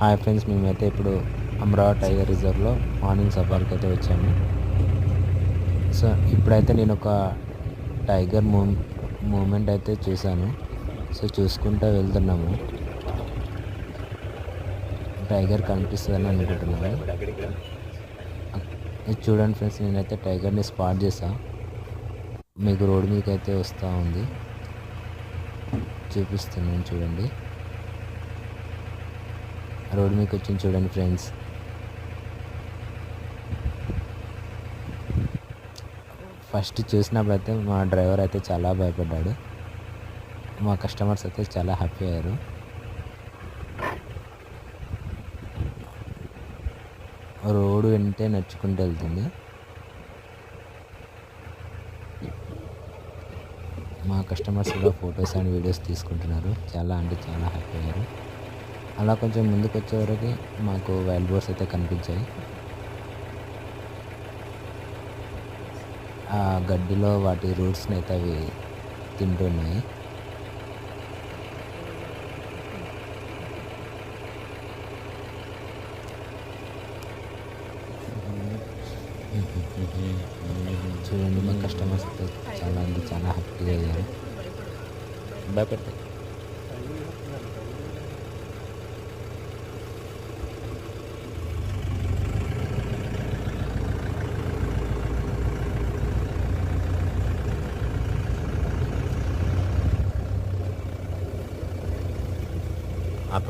Hi friends మేమైతే ఇప్పుడు Amaravati tiger రిజర్వ్లో మార్నింగ్ సఫార్కి అయితే వచ్చాము. సో ఇప్పుడైతే నేను ఒక టైగర్ మూ మూమెంట్ అయితే చూశాను. సో చూసుకుంటూ వెళ్తున్నాము. టైగర్ కనిపిస్తుందని అనుకుంటున్నాను. ఇది చూడండి ఫ్రెండ్స్ నేనైతే టైగర్ని స్పాట్ చేసా మీకు రోడ్ మీదకి అయితే వస్తూ ఉంది. చూపిస్తున్నాను చూడండి. రోడ్ మీకు వచ్చింది చూడండి ఫ్రెండ్స్. ఫస్ట్ చూసినప్పుడు అయితే మా డ్రైవర్ అయితే చాలా భయపడ్డాడు. మా కస్టమర్స్ అయితే చాలా హ్యాపీ అయ్యారు. రోడ్డు వెంటే నడుచుకుంటూ వెళ్తుంది. మా కస్టమర్స్ కూడా ఫొటోస్ అండ్ వీడియోస్ తీసుకుంటున్నారు. చాలా అంటే చాలా హ్యాపీ అయ్యారు. అలా కొంచెం ముందుకు వచ్చేవరకు మాకు వైల్డ్ బోర్స్ అయితే కనిపించాయి. ఆ గడ్డిలో వాటి రూట్స్ని అయితే అవి తింటున్నాయి. చూడండి మా కస్టమర్స్ అయితే చాలా అంటే చాలా హ్యాపీగా అయ్యారు. భయపడతాయి 啊。